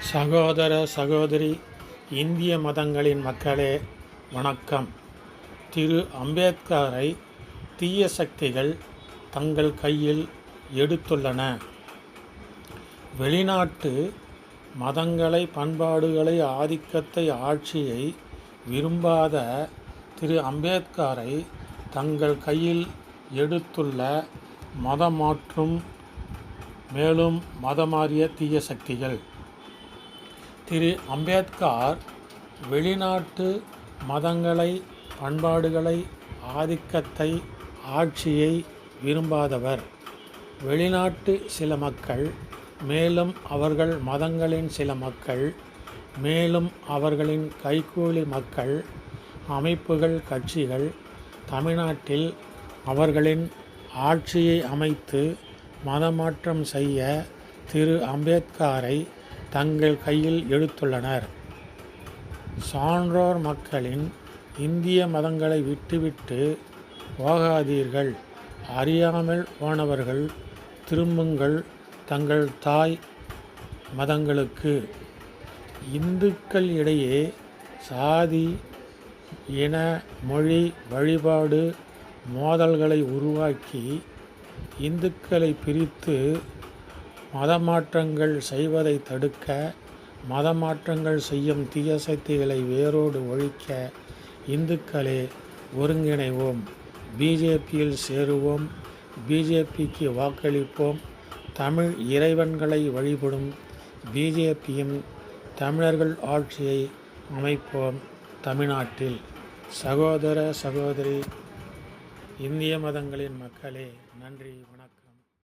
சகோதர சகோதரி இந்திய மதங்களின் மக்களே வணக்கம். திரு. அம்பேத்கரை தீய சக்திகள் தங்கள் கையில் எடுத்துள்ளன. வெளிநாட்டு மதங்களை பண்பாடுகளை ஆதிக்கத்தை ஆட்சியை விரும்பாத திரு. அம்பேத்கரை தங்கள் கையில் எடுத்துள்ள மதமாற்றும் மேலும் மதமாறிய தீய சக்திகள். திரு. அம்பேத்கார் வெளிநாட்டு மதங்களை பண்பாடுகளை ஆதிக்கத்தை ஆட்சியை விரும்பாதவர். வெளிநாட்டு சில மக்கள் மேலும் அவர்கள் மதங்களின் சில மக்கள் மேலும் அவர்களின் கைக்கூலி மக்கள் அமைப்புகள் கட்சிகள் தமிழ்நாட்டில் அவர்களின் ஆட்சியை அமைத்து மதமாற்றம் செய்ய திரு. அம்பேத்காரை தங்கள் கையில் எடுத்துள்ளனர். சான்றோர் மக்களின் இந்திய மதங்களை விட்டுவிட்டு போகாதீர்கள். அறியாமல் போனவர்கள் திரும்புங்கள் தங்கள் தாய் மதங்களுக்கு. இந்துக்கள் இடையே சாதி இன மொழி வழிபாடு மோதல்களை உருவாக்கி இந்துக்களை பிரித்து மதமாற்றங்கள் செய்வதை தடுக்க மதமாற்றங்கள் செய்யும் தீய சக்திகளை வேரோடு ஒழிக்க இந்துக்களே ஒருங்கிணைவோம். பிஜேபியில் சேருவோம். பிஜேபிக்கு வாக்களிப்போம். தமிழ் இறைவன்களை வழிபடும் பிஜேபியும் தமிழர்கள் ஆட்சியை அமைப்போம் தமிழ்நாட்டில். சகோதர சகோதரி இந்திய மதங்களின் மக்களே நன்றி வணக்கம்.